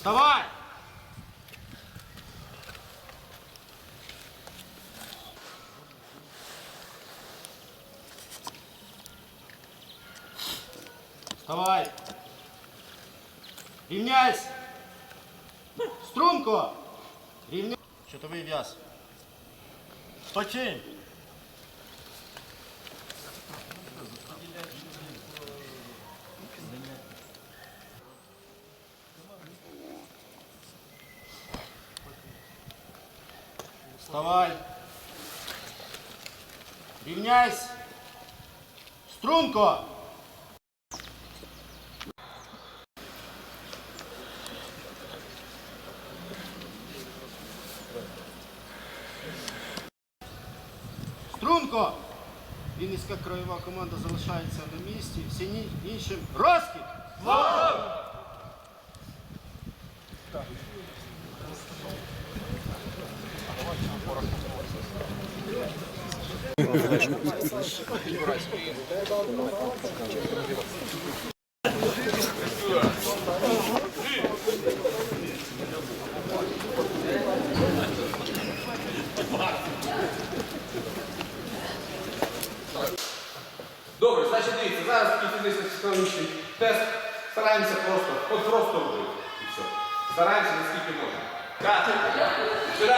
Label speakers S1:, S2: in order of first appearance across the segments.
S1: Вставай! Вставай! Рівняйся! Струнко! Рівня... Щитовий в'яз. Починь! Вставай! Рівняйся! Струнко! Струнко! Вінницька краєва команда залишається на місці. Всі іншим розкіт!
S2: Добре, значить дивіться, зараз такий фізично-психологічний тест. Стараємося просто, от просто робити. І все. Стараємося наскільки можна. Так. Сюди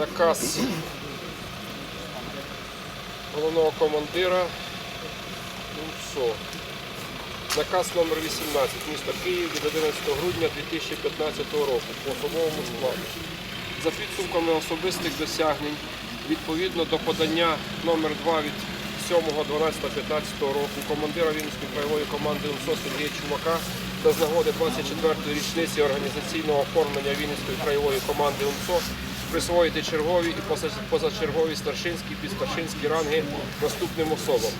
S3: наказ головного командира УМСО. Наказ номер 18 міста Київ від 11 грудня 2015 року по особовому складу. За підсумками особистих досягнень відповідно до подання номер 2 від 7.12.15 року командира Вінницької краєвої команди УМСО Сергія Чумака та з нагоди 24-ї річниці організаційного оформлення Вінницької краєвої команди УМСО присвоїти чергові і позачергові старшинські і підстаршинські ранги наступним особам.